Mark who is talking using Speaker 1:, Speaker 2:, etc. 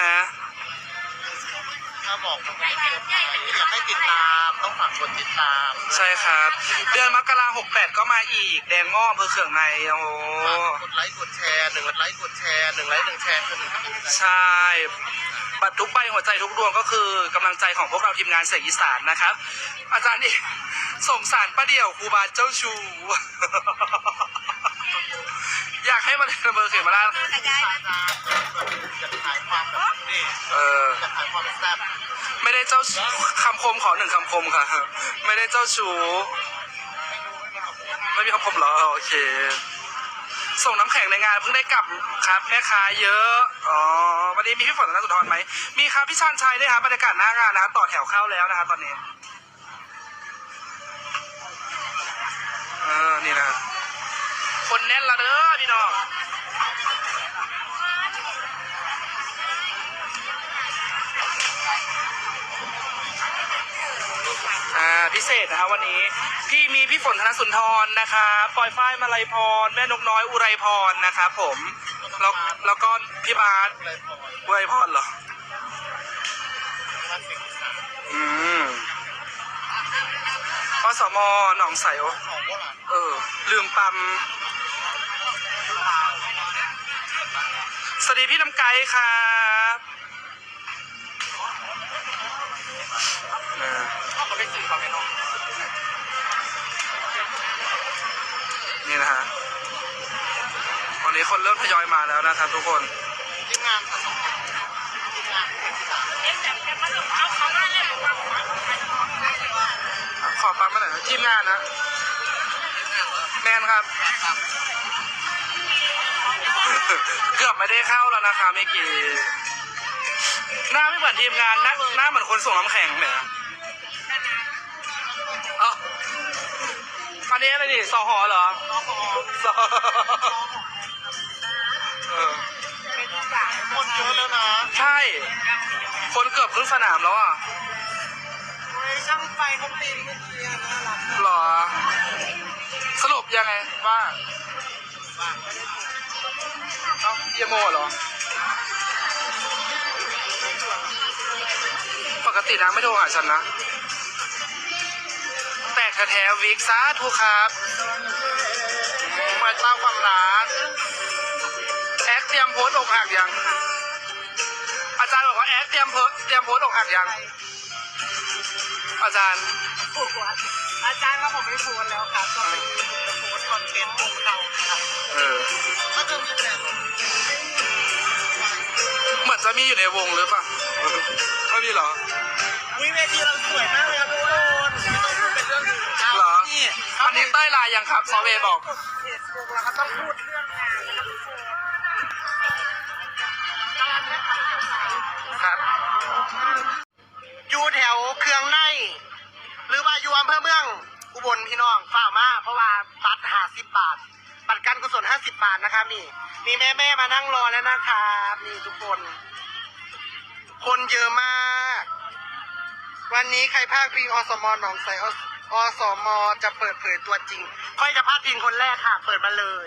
Speaker 1: นะ
Speaker 2: ถ้าบอกมันไม่เกินไปอยากให้ติดตามต้องฝากคนติดตาม
Speaker 1: ใช่ครับ เดือนมกราหกแปดก็มาอีก แดงง้ออำเภอเขื่องในโอ้โห
Speaker 2: ฝากกดไลค์กดแชร์หนึ่งไลค์กดแชร์หนึ่งไลค์หนึ่งแชร์คือหนึ่ง
Speaker 1: ใช่บัตรทุกใบหัวใจทุกดวงก็คือกำลังใจของพวกเราทีมงานเสกอีสานนะครับ อาจารย์นี่สงสารป้าเดี่ยวครูบาเจ้าชู อยากให้มาเล่นอำเภอเขมราช
Speaker 2: อยากขายความแบบ นี่
Speaker 1: เออ
Speaker 2: อยากขายความแซ่บ
Speaker 1: ไม่ได้เจ้าชู้คำคมขอหนึ่งคำคมค่ะ ไม่ได้เจ้าชู้ไม่มีคำคมเหรอโอเค ส่งน้ำแข็งในงานเพิ่งได้กลับครับแม่ค้าเยอะ อ๋อ วันนี้มีพี่ฝนธนสุนทรไหม มีครับพี่ชานชัยด้วยครับบรรยากาศหน้างานนะครับต่อแถวเข้าแล้วนะครับตอนนี้ เออ นี่นะครับคนแน่นละเด้อพี่น้อง อ่าพิเศษนะครับวันนี้ พี่มีพี่ฝนธนสุนทรนะคะปอยฝ้ายมาลัยพร แม่นกน้อยอุไรพรนะครับผมแล้วแล้วก็พี่บาส
Speaker 2: อุ
Speaker 1: ไรพรเหรอ
Speaker 2: มาสิ่งสาม
Speaker 1: อืมอสมหนองใสโอ
Speaker 2: ของพวเอ
Speaker 1: อ ลืมปั๊มสวัสดีพี่น้ำไก่ครั
Speaker 2: ไปสื่อความไม่น้อง
Speaker 1: นี่นะฮะวันนี้คนเริ่มทยอยมาแล้วนะครับทุกคน
Speaker 2: ทีมงานผสมทีมงานเป็นที่สาม
Speaker 1: ขอปั๊มมาหน่อยนะทีมงานนะแมนครับ เกือบไม่ได้เข้าแล้วนะคะเมื่อกี้หน้าไม่เหมือนทีมงานหน้าหน้าเหมือนคนส่งน้ำแข็งเนี่ยเอ้ อันนี้อะไรดิสอหอเหรอสอเออ
Speaker 2: คนเยอะแล้วนะ
Speaker 1: ใช่ คนเกือบครึ่งสนามแล้วอะ
Speaker 2: ช่างไฟเขาปีนเมื่อกี้น่ารัก
Speaker 1: หรอ สรุปยังไงว่าเอ้าเยโมเหรอ ปกตินะไม่โทรหาฉันนะ แตกแท้ๆวิกซาทุกครับมาเต้าความรักแอคเตรียมโพสต์อกหักยัง อาจารย์บอกว่าแอคเตรียมโพสต์เตรียมโพสต์อกหักยัง อาจารย์
Speaker 2: อาจารย์ครับผมไม่โพสแล้วครับก็เป็นจะโพสคอนเทนต์ของเราครับ
Speaker 1: เออ
Speaker 2: ก็คือมีแต่
Speaker 1: เหมือนจะมีอยู่ในวงหรือเปล่าไม่มีเหรอ
Speaker 2: วิเวทีเราสวยมากเลยครับทุกคน นี่
Speaker 1: อันนี้เต้ยลายยังครับซอเวบอก
Speaker 2: เฟซบุ๊กแล้วก็ต้องพูดเรื่องงานนะครับทุกคน
Speaker 1: ครับ
Speaker 2: อยู่แถวเครื่องใน หรือว่าอยู่อำเภอเมือง อุบลพี่น้องฝ่ากมาเพราะว่าบัตรหาสิบบาท บัตรการกุศลห้าสิบบาทนะครับนี่ มีแม่แม่ๆมานั่งรอแล้วนะครับนี่ทุกคน คนเยอะมาก วันนี้ใครภาคพิงอสมหนองใสอออสมจะเปิดเผยตัวจริงค่อยจะพาดพิงคนแรกค่ะ เปิดมาเลย